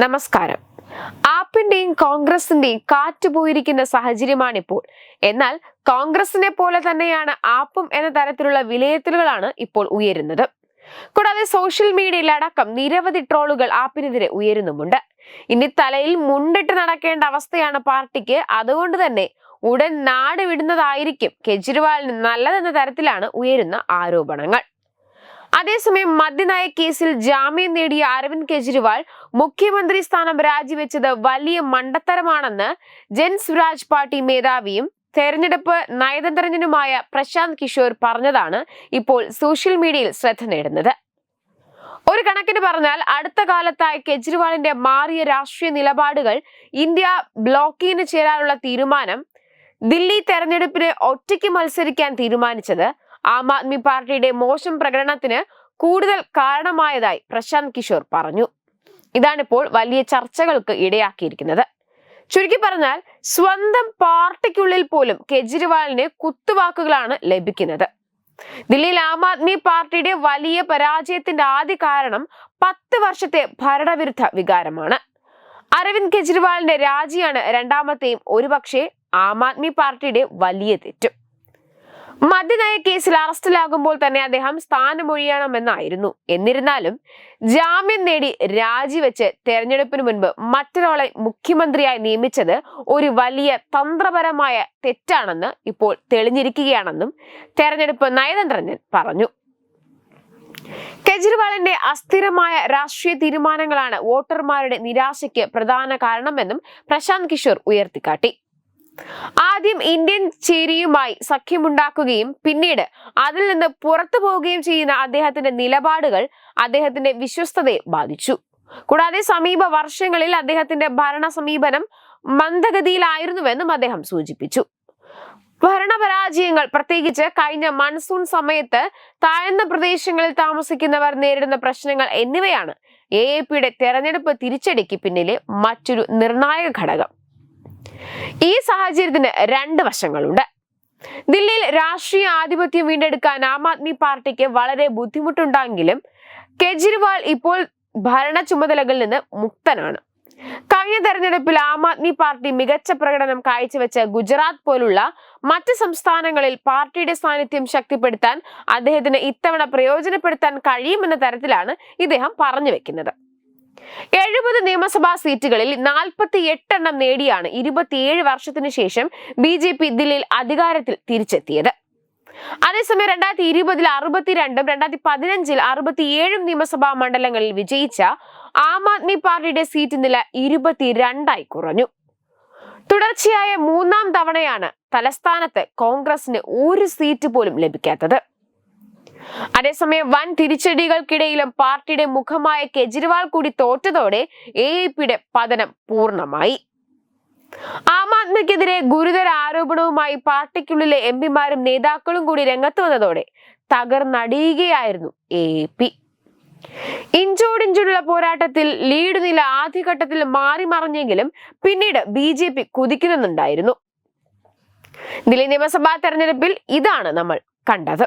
നമസ്കാരം. ആപ്പിന്റെയും കോൺഗ്രസിന്റെയും കാറ്റുപോയിരിക്കുന്ന സാഹചര്യമാണിപ്പോൾ. എന്നാൽ കോൺഗ്രസിനെ പോലെ തന്നെയാണ് ആപ്പും എന്ന തരത്തിലുള്ള വിലയിരുത്തലുകളാണ് ഇപ്പോൾ ഉയരുന്നത്. കൂടാതെ സോഷ്യൽ മീഡിയയിൽ അടക്കം നിരവധി ട്രോളുകൾ ആപ്പിനെതിരെ ഉയരുന്നുമുണ്ട്. ഇനി തലയിൽ മുണ്ടിട്ട് നടക്കേണ്ട അവസ്ഥയാണ് പാർട്ടിക്ക്. അതുകൊണ്ട് തന്നെ ഉടൻ നാട് വിടുന്നതായിരിക്കും കെജ്രിവാളിന് നല്ലതെന്ന തരത്തിലാണ് ഉയരുന്ന ആരോപണങ്ങൾ. അതേസമയം മദ്യനയ കേസിൽ ജാമ്യം നേടിയ അരവിന്ദ് കെജ്രിവാൾ മുഖ്യമന്ത്രി സ്ഥാനം രാജിവെച്ചത് വലിയ മണ്ടത്തരമാണെന്ന് ജൻ സ്വരാജ് പാർട്ടി മേധാവിയും തെരഞ്ഞെടുപ്പ് നയതന്ത്രജ്ഞനുമായ പ്രശാന്ത് കിഷോർ പറഞ്ഞതാണ് ഇപ്പോൾ സോഷ്യൽ മീഡിയയിൽ ശ്രദ്ധ നേടുന്നത്. ഒരു കണക്കിന് പറഞ്ഞാൽ അടുത്ത കാലത്തായി കെജ്രിവാളിന്റെ മാറിയ രാഷ്ട്രീയ നിലപാടുകൾ ഇന്ത്യ ബ്ലോക്കിന് ചേരാനുള്ള തീരുമാനം ദില്ലി തെരഞ്ഞെടുപ്പിന് ഒറ്റയ്ക്ക് മത്സരിക്കാൻ തീരുമാനിച്ചത് ആം ആദ്മി പാർട്ടിയുടെ മോശം പ്രകടനത്തിന് കൂടുതൽ കാരണമായതായി പ്രശാന്ത് കിഷോർ പറഞ്ഞു. ഇതാണിപ്പോൾ വലിയ ചർച്ചകൾക്ക് ഇടയാക്കിയിരിക്കുന്നത്. ചുരുക്കി പറഞ്ഞാൽ സ്വന്തം പാർട്ടിക്കുള്ളിൽ പോലും കെജ്രിവാളിന് കുത്തുവാക്കുകളാണ് ലഭിക്കുന്നത്. ദില്ലിയിൽ ആം ആദ്മി പാർട്ടിയുടെ വലിയ പരാജയത്തിന്റെ ആദ്യ കാരണം പത്ത് വർഷത്തെ ഭരണവിരുദ്ധ വികാരമാണ്. അരവിന്ദ് കെജ്രിവാളിന്റെ രാജിയാണ് രണ്ടാമത്തെയും ഒരുപക്ഷെ ആം ആദ്മി പാർട്ടിയുടെ വലിയ തെറ്റും. മദ്യനയ കേസിൽ അറസ്റ്റിലാകുമ്പോൾ തന്നെ അദ്ദേഹം സ്ഥാനമൊഴിയണമെന്നായിരുന്നു. എന്നിരുന്നാലും ജാമ്യം നേടി രാജിവെച്ച് തെരഞ്ഞെടുപ്പിന് മുൻപ് മറ്റൊരാളെ മുഖ്യമന്ത്രിയായി നിയമിച്ചത് ഒരു വലിയ തന്ത്രപരമായ തെറ്റാണെന്ന് ഇപ്പോൾ തെളിഞ്ഞിരിക്കുകയാണെന്നും തെരഞ്ഞെടുപ്പ് നയതന്ത്രജ്ഞൻ പറഞ്ഞു. കെജ്രിവാളിന്റെ അസ്ഥിരമായ രാഷ്ട്രീയ തീരുമാനങ്ങളാണ് വോട്ടർമാരുടെ നിരാശയ്ക്ക് പ്രധാന കാരണമെന്നും പ്രശാന്ത് കിഷോർ ഉയർത്തിക്കാട്ടി. ആദ്യം ഇന്ത്യൻ ചേരിയുമായി സഖ്യമുണ്ടാക്കുകയും പിന്നീട് അതിൽ നിന്ന് പുറത്തു പോവുകയും ചെയ്യുന്ന അദ്ദേഹത്തിന്റെ നിലപാടുകൾ അദ്ദേഹത്തിന്റെ വിശ്വസ്തതയെ ബാധിച്ചു. കൂടാതെ സമീപ വർഷങ്ങളിൽ അദ്ദേഹത്തിന്റെ ഭരണ സമീപനം മന്ദഗതിയിലായിരുന്നുവെന്നും അദ്ദേഹം സൂചിപ്പിച്ചു. ഭരണപരാജയങ്ങൾ പ്രത്യേകിച്ച് കഴിഞ്ഞ മൺസൂൺ സമയത്ത് താഴ്ന്ന പ്രദേശങ്ങളിൽ താമസിക്കുന്നവർ നേരിടുന്ന പ്രശ്നങ്ങൾ എന്നിവയാണ് എ എ പിയുടെ തെരഞ്ഞെടുപ്പ് തിരിച്ചടിക്ക് പിന്നിലെ മറ്റൊരു നിർണായക ഘടകം. ഈ സാഹചര്യത്തിന് രണ്ട് വശങ്ങളുണ്ട്. ദില്ലിയിൽ രാഷ്ട്രീയ ആധിപത്യം വീണ്ടെടുക്കാൻ ആം ആദ്മി പാർട്ടിക്ക് വളരെ ബുദ്ധിമുട്ടുണ്ടെങ്കിലും കെജ്രിവാൾ ഇപ്പോൾ ഭരണ ചുമതലകളിൽ നിന്ന് മുക്തനാണ്. കഴിഞ്ഞ തെരഞ്ഞെടുപ്പിൽ ആം ആദ്മി പാർട്ടി മികച്ച പ്രകടനം കാഴ്ചവെച്ച ഗുജറാത്ത് പോലുള്ള മറ്റ് സംസ്ഥാനങ്ങളിൽ പാർട്ടിയുടെ സാന്നിധ്യം ശക്തിപ്പെടുത്താൻ അദ്ദേഹത്തിന് ഇത്തവണ പ്രയോജനപ്പെടുത്താൻ കഴിയുമെന്ന തരത്തിലാണ് ഇദ്ദേഹം പറഞ്ഞു വെക്കുന്നത്. എഴുപത് നിയമസഭാ സീറ്റുകളിൽ നാൽപ്പത്തി എട്ടെണ്ണം നേടിയാണ് ഇരുപത്തിയേഴ് വർഷത്തിനു ശേഷം ബി ജെ പി ദില്ലിയിൽ അധികാരത്തിൽ തിരിച്ചെത്തിയത്. അതേസമയം രണ്ടായിരത്തി ഇരുപതിൽ അറുപത്തിരണ്ടും രണ്ടായിരത്തി പതിനഞ്ചിൽ അറുപത്തിയേഴും നിയമസഭാ മണ്ഡലങ്ങളിൽ വിജയിച്ച ആം ആദ്മി പാർട്ടിയുടെ സീറ്റ് നില ഇരുപത്തിരണ്ടായി കുറഞ്ഞു. തുടർച്ചയായ മൂന്നാം തവണയാണ് തലസ്ഥാനത്ത് കോൺഗ്രസിന് ഒരു സീറ്റ് പോലും ലഭിക്കാത്തത്. അതേസമയം വൻ തിരിച്ചടികൾക്കിടയിലും പാർട്ടിയുടെ മുഖമായ കെജ്രിവാൾ കൂടി തോറ്റതോടെ എ പിയുടെ പതനം പൂർണമായി. ആം ആദ്മിക്കെതിരെ ഗുരുതര ആരോപണവുമായി പാർട്ടിക്കുള്ളിലെ എം പിമാരും നേതാക്കളും കൂടി രംഗത്ത് വന്നതോടെ തകർന്നടിയുകയായിരുന്നു എ പി. ഇഞ്ചോടിഞ്ചുള്ള പോരാട്ടത്തിൽ ലീഡ് നില ആദ്യഘട്ടത്തിൽ മാറി മറിഞ്ഞെങ്കിലും പിന്നീട് ബി ജെ പി കുതിക്കുന്നുണ്ടായിരുന്നു. ദില്ലി നിയമസഭാ തെരഞ്ഞെടുപ്പിൽ ഇതാണ് നമ്മൾ കണ്ടത്.